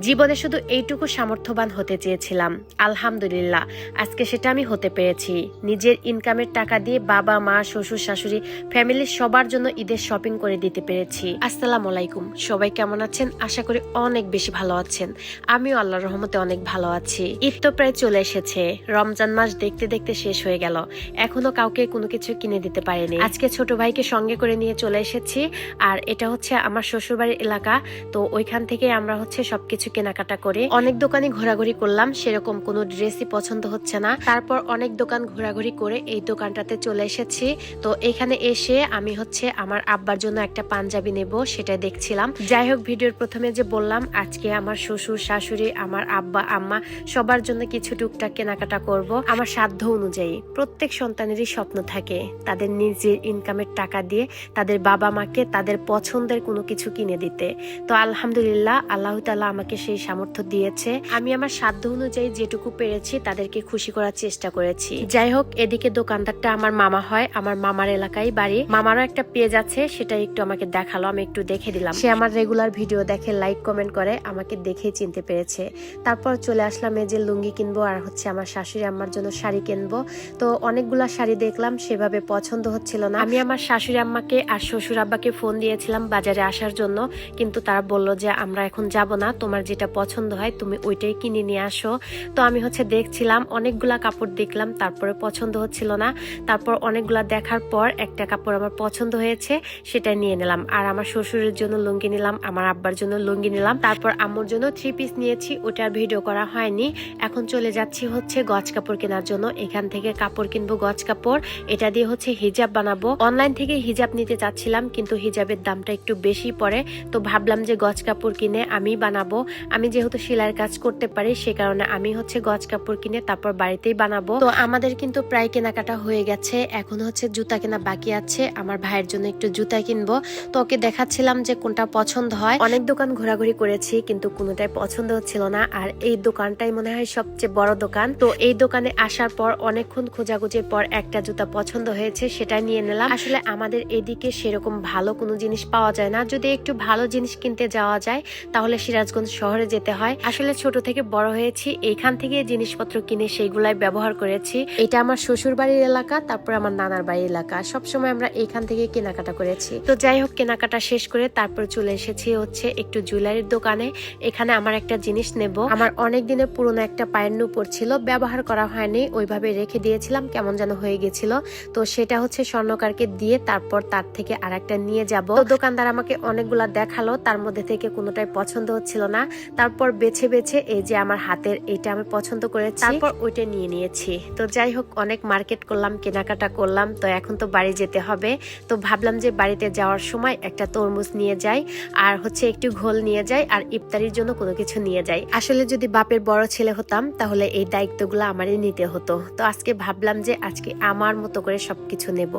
জীবনে শুধু এইটুকু সামর্থ্যবান হতে চেয়েছিলাম। আলহামদুলিল্লাহ, আজকে সেটা আমি হতে পেরেছি। নিজের ইনকামের টাকা দিয়ে বাবা, মা, শ্বশুর, শাশুড়ি ফ্যামিলির সবার জন্য ঈদের শপিং করে দিতে পেরেছি। আসসালামু আলাইকুম, সবাই কেমন আছেন? আশা করি অনেক বেশি ভালো আছেন। আমিও আল্লাহর রহমতে অনেক ভালো আছি। ঈদ তো প্রায় চলে এসেছে। রমজান মাস দেখতে দেখতে শেষ হয়ে গেল। এখনও কাউকে কোনো কিছু কিনে দিতে পারেনি। আজকে ছোট ভাইকে সঙ্গে করে নিয়ে চলে এসেছি। আর এটা হচ্ছে আমার শ্বশুরবাড়ির এলাকা। তো ওইখান থেকে আমরা হচ্ছে সবকিছু কেনাকাটা করে অনেক দোকানে ঘোরাঘুরি করলাম, সেরকম কোনো ড্রেসই পছন্দ হচ্ছে না। তারপর অনেক দোকান ঘোরাঘুরি করে এই দোকানটাতে চলে এসেছি। তো এখানে এসে আমি হচ্ছে আমার আব্বার জন্য একটা পাঞ্জাবি নেব সেটা দেখছিলাম। যাই হোক, ভিডিওর প্রথমে যে বললাম, আজকে আমার শ্বশুর, শাশুড়ি, আমার আব্বা, আম্মা সবার জন্য কিছু টুকটাক কেনাকাটা করব। আমার সাধ্য অনুযায়ী প্রত্যেক সন্তানেরই স্বপ্ন থাকে তাদের নিজের ইনকামের টাকা দিয়ে তাদের বাবা মাকে তাদের পছন্দের কোনো কিছু কিনে দিতে। তো আলহামদুলিল্লাহ, আল্লাহ তাআলা আমাকে সেই সামর্থ্য দিয়েছে। আমি আমার সাধ্য অনুযায়ী যেটুকু পেরেছি তাদেরকে খুশি করার চেষ্টা করেছি। যাই হোক, এদিকে দোকানদারটা আমার মামা হয়। আমার মামার এলাকায় বাড়ি। মামারও একটা পেজ আছে, সেটা একটু আমাকে দেখাল, আমি একটু দেখে দিলাম। সে আমার রেগুলার ভিডিও দেখে লাইক কমেন্ট করে, আমাকে দেখেই চিনতে পেরেছে। তারপর চলে আসলাম এই যে লুঙ্গি কিনবো আর হচ্ছে আমার শাশুড়ি আম্মার জন্য শাড়ি কিনবো। তো অনেকগুলা শাড়ি দেখলাম, সেভাবে পছন্দ হচ্ছিল না। আমি আমার শাশুড়ি আম্মাকে আর শ্বশুর আব্বাকে ফোন দিয়েছিলাম বাজারে আসার জন্য। কিন্তু তারা বলল যে, আমরা এখন যাব না, তোমার যেটা পছন্দ হয়, তুমি ওইটাই কিনে নিয়ে আসো। তো আমি হচ্ছে দেখছিলাম, অনেকগুলা কাপড় দেখলাম, তারপরে পছন্দ হচ্ছিল না। তারপর অনেকগুলা দেখার পর একটা কাপড় আমার পছন্দ হয়েছে, সেটা নিয়ে নিলাম। আর আমার শ্বশুরের জন্য লুঙ্গি নিলাম, আমার আব্বার জন্য লুঙ্গি নিলাম। তারপর আম্মুর জন্য থ্রি পিস নিয়েছি ওটার ভিডিও করা হয়নি। এখন চলে যাচ্ছি হচ্ছে গজ কাপড় কেনার জন্য। এখান থেকে কাপড় কিনবো গজ কাপড়। এটা দিয়ে হচ্ছে হিজাব বানাবো। অনলাইন থেকে হিজাব নিতে চাচ্ছিলাম, কিন্তু হিজাবের দামটা একটু বেশি পড়ে। তো ভাবলাম যে গজ কাপড় কিনে আমি বানাবো। আমি যেহেতু সেলাইয়ের কাজ করতে পারি, সে কারণে আমি হচ্ছে গজ কাপড় কিনে তারপর বাড়িতেই বানাবো। তো আমাদের কিন্তু প্রায় কেনাকাটা হয়ে গেছে। এখন হচ্ছে জুতা কেনা বাকি আছে। আমার ভাইয়ের জন্য একটু জুতা কিনবো। তো ওকে দেখাচ্ছিলাম যে কোনটা পছন্দ হয়। অনেক দোকান ঘোরাঘুরি করেছি, কিন্তু কোনোটাই পছন্দ হচ্ছিল না। আর এই দোকানটাই মনে হয় সবচেয়ে বড় দোকান। তো এই দোকানে আসার পর অনেকক্ষণ খোঁজাখুঁজির পর একটা জুতা পছন্দ হয়েছে সেটা নিয়ে নিলাম। আসলে আমাদের এদিকে সেরকম ভালো কোনো জিনিস পাওয়া যায় না। যদি একটু ভালো জিনিস কিনতে যাওয়া যায়, তাহলে সিরাজগঞ্জ শহরে যেতে হয়। আসলে ছোট থেকে বড় হয়েছি, এইখান থেকে জিনিসপত্র কিনে সেইগুলাই ব্যবহার করেছি। এটা আমার শ্বশুর বাড়ির এলাকা, তারপর আমার নানার বাড়ির এলাকা। সবসময় আমরা এইখান থেকে কেনাকাটা করেছি। তো যাই হোক, কেনাকাটা শেষ করে তারপর চলে এসেছি হচ্ছে একটু জুয়েলারির দোকানে। এখানে আমার একটা জিনিস নেব। আমার অনেক দিনের পুরনো একটা পায়ের নুপুর ছিল, ব্যবহার করা হয়নি। ওইভাবে রেখে দিয়েছিলাম, কেমন যেন হয়ে গেছিল। তো সেটা হচ্ছে স্বর্ণকারকে দিয়ে তারপর তার থেকে আর একটা নিয়ে যাব। দোকানদার আমাকে অনেকগুলা দেখাল, তার মধ্যে থেকে কোনোটাই পছন্দ হচ্ছিল না। তারপর বেছে বেছে এই যে আমার হাতের এটা আমি পছন্দ করেছি তারপর? ওইটা নিয়ে নিয়েছি। তো যাই হোক অনেক মার্কেট করলাম কেনাকাটা করলাম তো এখন তো বাড়ি যেতে হবে। তো ভাবলাম যে বাড়িতে যাওয়ার সময় একটা তরমুজ নিয়ে যাই আর হচ্ছে একটু ঘোল নিয়ে যাই আর ইফতারির জন্য কোনো কিছু নিয়ে যাই। আসলে যদি বাপের বড় ছেলে হতাম তাহলে এই দায়িত্বগুলো আমারই নিতে হতো। তো আজকে ভাবলাম যে আজকে আমার মতো করে সবকিছু নেব।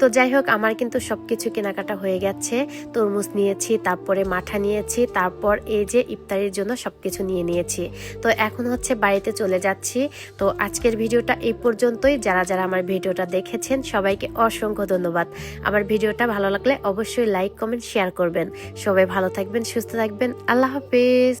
তো যাই হোক আমার কিন্তু সবকিছু কেনাকাটা হয়ে গেছে। তরমুজ নিয়েছি তারপরে মাঠা নিয়েছি তারপর এই যে ইফতারির জন্য সব কিছু নিয়ে নিয়েছি। তো এখন হচ্ছে বাড়িতে চলে যাচ্ছি। তো আজকের ভিডিওটা এই পর্যন্তই। যারা যারা আমার ভিডিওটা দেখেছেন, সবাইকে অসংখ্য ধন্যবাদ। আমার ভিডিওটা ভালো লাগলে অবশ্যই লাইক, কমেন্ট, শেয়ার করবেন। সবাই ভালো থাকবেন, সুস্থ থাকবেন। আল্লাহ হাফিজ।